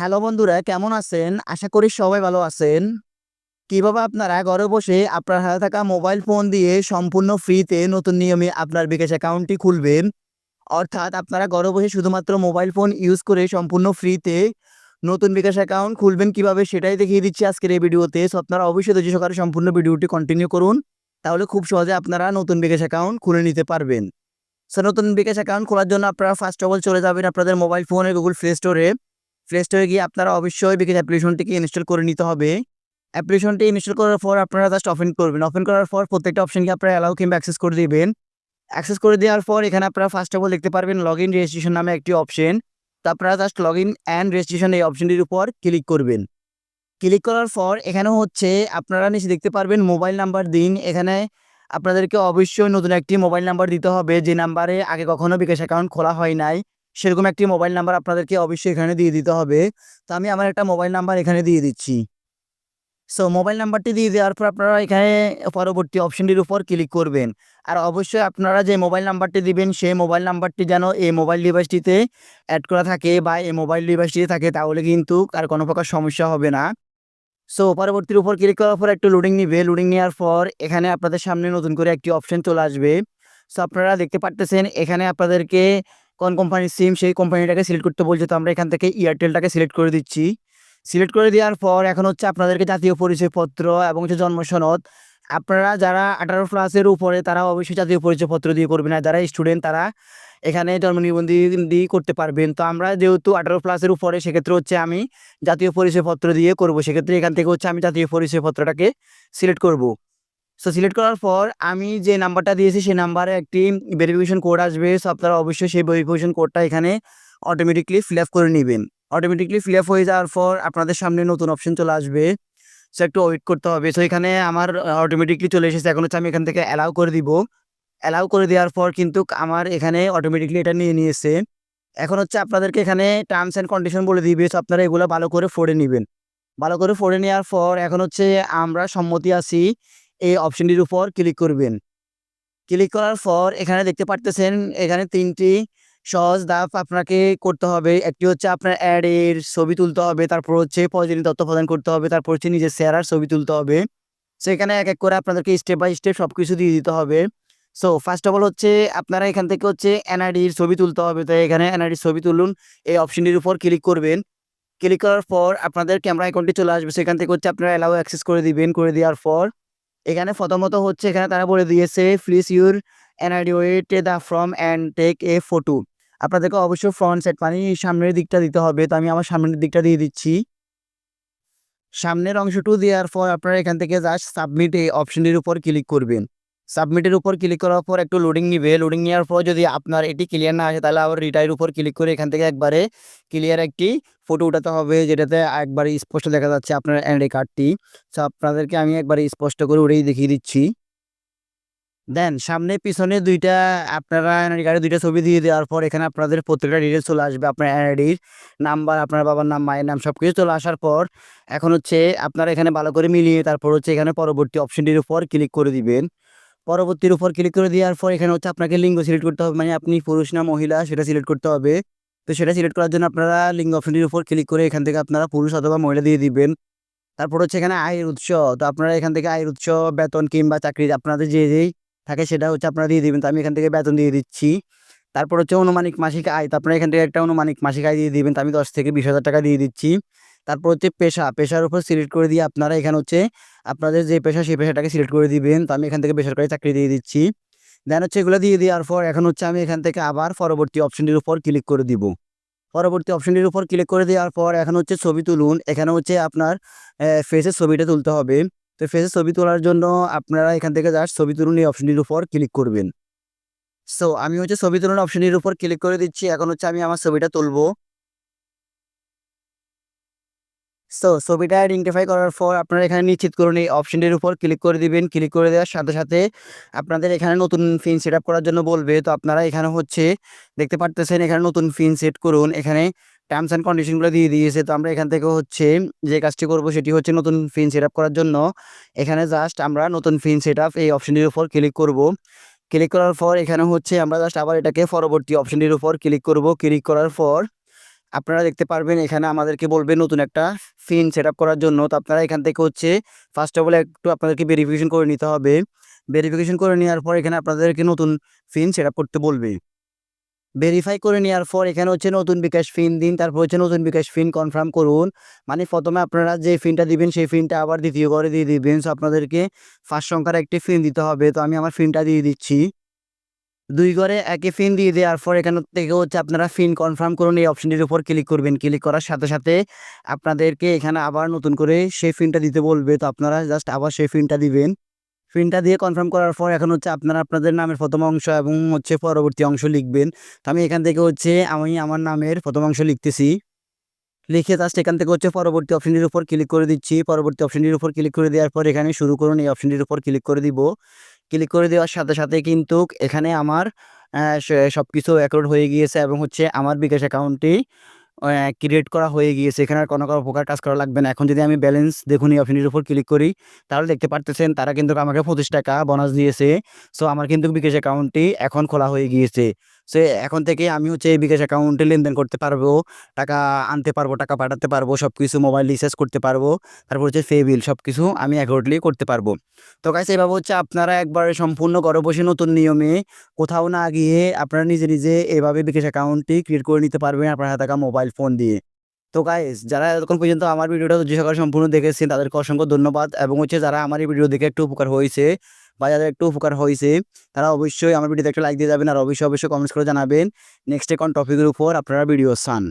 Hello বন্ধুরা, কেমন আছেন? আশা করি সবাই ভালো আছেন। কীভাবে আপনারা ঘরে বসে আপনার হাতে থাকা মোবাইল ফোন দিয়ে সম্পূর্ণ ফ্রিতে নতুন নিয়মে আপনার বিকাশ অ্যাকাউন্টটি খুলবেন? অর্থাৎ আপনারা ঘরে বসে শুধুমাত্র মোবাইল ফোন ইউজ করে সম্পূর্ণ ফ্রিতে নতুন বিকাশ অ্যাকাউন্ট খুলবেন কীভাবে সেটাই দেখিয়ে দিচ্ছি আজকের এই ভিডিওতে। সো আপনারা অবশ্যই ধৈর্য সহকারে সম্পূর্ণ ভিডিওটি কন্টিনিউ করুন, তাহলে খুব সহজে আপনারা নতুন বিকাশ অ্যাকাউন্ট খুলে নিতে পারবেন। সো নতুন বিকাশ অ্যাকাউন্ট খোলার জন্য আপনারা ফার্স্ট অফ অল চলে যাবেন আপনাদের মোবাইল ফোনে গুগল প্লে স্টোরে প্লে স্টোরে গিয়ে আপনারা অবশ্যই বিকাশ অ্যাপ্লিকেশনটিকে ইনস্টল করে নিতে হবে। অ্যাপ্লিকেশনটি ইনস্টল করার পর আপনারা জাস্ট ওপেন করবেন। ওপেন করার পর প্রত্যেকটা অপশনকে আপনারা অ্যালাউ কিংবা অ্যাক্সেস করে দেবেন। অ্যাক্সেস করে দেওয়ার পর এখানে আপনারা ফার্স্ট অফ অল দেখতে পারবেন লগ ইন রেজিস্ট্রেশন নামে একটি অপশন তো আপনারা just log in and registration এই অপশনটির উপর ক্লিক করবেন। ক্লিক করার পর এখানে হচ্ছে আপনারা নিচে দেখতে পারবেন মোবাইল নাম্বার দিন। এখানে আপনাদেরকে অবশ্যই নতুন একটি মোবাইল নাম্বার দিতে হবে। যে নাম্বারে আগে কখনো বিকাশ অ্যাকাউন্ট খোলা হয় নাই। সেরকম একটি মোবাইল নাম্বার আপনাদেরকে অবশ্যই এখানে দিয়ে দিতে হবে। তো আমি আমার একটা মোবাইল নাম্বার এখানে দিয়ে দিচ্ছি। সো মোবাইল নাম্বারটি দিয়ে দেওয়ার পর আপনারা এখানে পরবর্তী অপশনটির উপর ক্লিক করবেন। আর অবশ্যই আপনারা যে মোবাইল নাম্বারটি দিবেন, সেই মোবাইল নাম্বারটি যেন এই মোবাইল ডিভাইসটিতে অ্যাড করা থাকে বা এই মোবাইল ডিভাইসটিতে থাকে, তাহলে কিন্তু আর কোনো প্রকার সমস্যা হবে না। সো পরবর্তীর উপর ক্লিক করার পর একটু লোডিং নিবে। লোডিং নেওয়ার পর এখানে আপনাদের সামনে নতুন করে একটি অপশন চলে আসবে। সো আপনারা দেখতে পারতেছেন, এখানে আপনাদেরকে কোন কোম্পানির সিম সেই কোম্পানিটাকে সিলেক্ট করতে বলছে। তো আমরা এখান থেকে এয়ারটেলটাকে সিলেক্ট করে দিচ্ছি। সিলেক্ট করে দেওয়ার পর এখন হচ্ছে আপনাদেরকে জাতীয় পরিচয়পত্র এবং হচ্ছে জন্ম সনদ আপনারা যারা আঠারো প্লাসের উপরে, তারা অবশ্যই জাতীয় পরিচয়পত্র দিয়ে করবেন আর যারা স্টুডেন্ট তারা এখানে জন্ম নিবন্ধন দিয়ে করতে পারবেন। তো আমরা যেহেতু আঠারো প্লাসের উপরে, সেক্ষেত্রে হচ্ছে আমি জাতীয় পরিচয়পত্র দিয়ে করব। সেক্ষেত্রে এখান থেকে হচ্ছে আমি জাতীয় পরিচয়পত্রটাকে সিলেক্ট করব। সো সিলেক্ট করার পর আমি যে নাম্বারটা দিয়েছি, সেই নাম্বারে একটি ভেরিফিকেশন কোড আসবে। সো আপনারা অবশ্যই সেই ভেরিফিকেশন কোডটা এখানে অটোমেটিকলি ফিল আপ করে নেবেন। অটোমেটিকলি ফিল আপ হয়ে যাওয়ার পর আপনাদের সামনে নতুন অপশন চলে আসবে। সো একটু ওয়েট করতে হবে। সো এখানে আমার অটোমেটিকলি চলে এসেছে। এখন হচ্ছে আমি এখান থেকে অ্যালাউ করে দিব। অ্যালাউ করে দেওয়ার পর কিন্তু আমার এখানে অটোমেটিকলি এটা নিয়ে নিয়েছে। এখন হচ্ছে আপনাদেরকে এখানে টার্মস অ্যান্ড কন্ডিশন বলে দিবে। সো আপনারা এগুলো ভালো করে ফোড়ে নেবেন। ভালো করে ফোড়ে নেওয়ার পর এখন হচ্ছে আমরা সম্মতি আছি এই অপশনটির উপর ক্লিক করবেন। ক্লিক করার পর এখানে দেখতে পারতেছেন, এখানে তিনটি সহজ ধাপ আপনাকে করতে হবে। একটি হচ্ছে আপনার অ্যাডের ছবি তুলতে হবে, তারপর হচ্ছে প্রয়োজনীয় তথ্য প্রদান করতে হবে, তারপর হচ্ছে নিজের চেহারার ছবি তুলতে হবে। সেখানে এক এক করে আপনাদেরকে স্টেপ বাই স্টেপ সব কিছু দিয়ে দিতে হবে। সো ফার্স্ট অফ অল হচ্ছে আপনারা এখান থেকে হচ্ছে এনআইডির ছবি তুলতে হবে। তো এখানে এনআইডির ছবি তুলুন, এই অপশনটির উপর ক্লিক করবেন। ক্লিক করার পর আপনাদের ক্যামেরা অ্যাকাউন্টটি চলে আসবে। সেখান থেকে হচ্ছে আপনারা অ্যালাউ অ্যাক্সেস করে দিবেন। করে দেওয়ার পর এখানে প্রথমত হচ্ছে এখানে তারা বলে দিয়েছে place your NID with the frame and take a photo আপনাদেরকে অবশ্যই ফ্রন্ট সেট মানে সামনের দিকটা দিতে হবে। তো আমি আমার সামনের দিকটা দিয়ে দিচ্ছি। সামনের অংশটু দেওয়ার পর আপনারা এখান থেকে জাস্ট সাবমিট এই অপশনটির উপর ক্লিক করবেন। সাবমিটের উপর ক্লিক করার পর একটু লোডিং নিবে। লোডিং নেওয়ার পর যদি আপনার এটি ক্লিয়ার না আসে, তাহলে আবার রিটাইর উপর ক্লিক করে এখান থেকে একবারে ক্লিয়ার একটি ফটো উঠাতে হবে, যেটাতে একবারে স্পষ্ট দেখা যাচ্ছে আপনার এনআইডি কার্ডটি সো আপনাদেরকে আমি একবারে স্পষ্ট করে উঠেই দেখিয়ে দিচ্ছি। দেন সামনে পিছনে দুইটা আপনারা এনআইডি কার্ডে দুইটা ছবি দিয়ে দেওয়ার পর এখানে আপনাদের প্রত্যেকটা ডিটেলস চলে আসবে। আপনার এনআইডির নাম্বার আপনার বাবার নাম, মায়ের নাম সব কিছু চলে আসার পর এখন হচ্ছে আপনারা এখানে ভালো করে মিলিয়ে তারপর হচ্ছে এখানে পরবর্তী অপশনটির উপর ক্লিক করে দিবেন। পরবর্তীর উপর ক্লিক করে দেওয়ার পর এখানে হচ্ছে আপনাকে লিঙ্গ সিলেক্ট করতে হবে। মানে আপনি পুরুষ না মহিলা সেটা সিলেক্ট করতে হবে। তো সেটা সিলেক্ট করার জন্য আপনারা লিঙ্গ অপশনটির উপর ক্লিক করে এখান থেকে আপনারা পুরুষ অথবা মহিলা দিয়ে দিবেন। তারপর হচ্ছে এখানে আয়ের উৎস। তো আপনারা এখান থেকে আয়ের উৎস, বেতন কিংবা চাকরি আপনাদের যে যেই থাকে সেটা হচ্ছে আপনারা দিয়ে দিবেন। তো আমি এখান থেকে বেতন দিয়ে দিচ্ছি। তারপর হচ্ছে অনুমানিক মাসিক আয়। তো আপনারা এখান থেকে একটা অনুমানিক মাসিক আয় দিয়ে দিবেন। তো আমি দশ থেকে বিশ হাজার টাকা দিয়ে দিচ্ছি। তারপর হচ্ছে পেশা, পেশার উপর সিলেক্ট করে দিয়ে আপনারা এখানে হচ্ছে আপনাদের যে পেশা, সেই পেশাটাকে সিলেক্ট করে দিবেন। তো আমি এখান থেকে বেসরকারি চাকরি দিয়ে দিচ্ছি। দেন হচ্ছে এগুলো দিয়ে দেওয়ার পর এখন হচ্ছে আমি এখান থেকে আবার পরবর্তী অপশনটির উপর ক্লিক করে দিব। পরবর্তী অপশনটির উপর ক্লিক করে দেওয়ার পর এখন হচ্ছে ছবি তুলুন। এখানে হচ্ছে আপনার ফেসের ছবিটা তুলতে হবে। তো ফেসের ছবি তোলার জন্য আপনারা এখান থেকে জাস্ট ছবি তুলুন, এই অপশনটির উপর ক্লিক করবেন। সো আমি হচ্ছে ছবি তুলুন অপশনটির উপর ক্লিক করে দিচ্ছি। এখন হচ্ছে আমি আমার ছবিটা তুলবো। সো ছবিটা আইডেন্টিফাই করার পর আপনারা এখানে নিশ্চিত করুন এই অপশনটির উপর ক্লিক করে দিবেন। ক্লিক করে দেওয়ার সাথে সাথে আপনাদের এখানে নতুন ফিন সেট আপ করার জন্য বলবে। তো আপনারা এখানে হচ্ছে দেখতে পারতেছেন এখানে নতুন ফিন সেট করুন। এখানে টার্মস অ্যান্ড কন্ডিশনগুলো দিয়ে দিয়েছে। তো আমরা এখান থেকে হচ্ছে যে কাজটি করব সেটি হচ্ছে নতুন ফিন সেট করার জন্য। এখানে জাস্ট আমরা নতুন ফিন সেট আপ এই অপশনটির উপর ক্লিক করব। ক্লিক করার পর এখানে হচ্ছে আমরা জাস্ট আবার এটাকে পরবর্তী অপশনটির উপর ক্লিক করব। ক্লিক করার পর আপনারা দেখতে পারবেন এখানে আমাদেরকে বলবে নতুন একটা পিন সেট করার জন্য। তো আপনারা এখান থেকে হচ্ছে ফার্স্ট অফ অল একটু আপনাদেরকে ভেরিফিকেশন করে নিতে হবে। ভেরিফিকেশন করে নেওয়ার পর এখানে আপনাদেরকে নতুন পিন সেট করতে বলবে। ভেরিফাই করে নেওয়ার পর এখানে হচ্ছে নতুন বিকাশ ফিন দিন, তারপর হচ্ছে নতুন বিকাশ ফিন কনফার্ম করুন। মানে প্রথমে আপনারা যে ফিনটা দিবেন সেই ফিনটা আবার দ্বিতীয় করে দিয়ে দিবেন। সো আপনাদেরকে ফার্স্ট সংখ্যার একটি ফিন দিতে হবে। তো আমি আমার ফিনটা দিয়ে দিচ্ছি। দুই ঘরে একই ফিন দিয়ে দেওয়ার পর এখান থেকে হচ্ছে আপনারা ফিন কনফার্ম করুন, এই অপশনটির উপর ক্লিক করবেন। ক্লিক করার সাথে সাথে আপনাদেরকে এখানে আবার নতুন করে সেই ফিনটা দিতে বলবে। তো আপনারা জাস্ট আবার সেই ফিনটা দিবেন। ফিনটা দিয়ে কনফার্ম করার পর এখন হচ্ছে আপনারা আপনাদের নামের প্রথম অংশ এবং হচ্ছে পরবর্তী অংশ লিখবেন। তো আমি এখান থেকে হচ্ছে আমি আমার নামের প্রথম অংশ লিখতেছি। লিখে জাস্ট এখান থেকে হচ্ছে পরবর্তী অপশনটির উপর ক্লিক করে দিচ্ছি। পরবর্তী অপশনটির উপর ক্লিক করে দেওয়ার পর এখানে শুরু করুন, এই অপশনটির উপর ক্লিক করে দিব। ক্লিক করে দেওয়ার সাথে সাথে কিন্তু এখানে আমার সব কিছু অ্যাকাউন্ট হয়ে গিয়েছে এবং হচ্ছে আমার বিকাশ অ্যাকাউন্টটি ক্রিয়েট করা হয়ে গিয়েছে। এখানে আর কোনো কোনো প্রকার কাজ করা লাগবে না। এখন যদি আমি ব্যালেন্স দেখুন এই অপশনের উপর ক্লিক করি, তাহলে দেখতে পারতেছেন তারা কিন্তু আমাকে পঁচিশ টাকা বোনাস দিয়েছে। সো আমার কিন্তু বিকাশ অ্যাকাউন্টটি এখন খোলা হয়ে গিয়েছে। সো এখন থেকে আমি হচ্ছে এই বিকাশ অ্যাকাউন্টে লেনদেন করতে পারব, টাকা আনতে পারব, টাকা পাঠাতে পারব সব কিছু মোবাইল রিচার্জ করতে পারব, তারপর হচ্ছে ফে বিল সব কিছু আমি অ্যাকাউন্টলি করতে পারব। তো গাইস এইভাবে হচ্ছে আপনারা একবার সম্পূর্ণ ঘরে বসে নতুন নিয়মে কোথাও না গিয়ে আপনারা নিজে নিজে এভাবে বিকাশ অ্যাকাউন্টটি ক্রিয়েট করে নিতে পারবেন আপনার থাকা মোবাইল ফোন দিয়ে। তো গাইস যারা এতক্ষণ পর্যন্ত আমার ভিডিওটা যে সকল সম্পূর্ণ দেখেছেন, তাদেরকে অসংখ্য ধন্যবাদ। এবং হচ্ছে যারা আমার এই ভিডিও দেখে একটু উপকার হয়েছে বা যাদের একটু উপকার হয়েছে, তারা অবশ্যই আমার ভিডিওতে একটা লাইক দিয়ে যাবেন আর অবশ্যই অবশ্যই কমেন্টস করে জানাবেন। নেক্সট কোন টপিকের উপর আপনারা ভিডিও চান?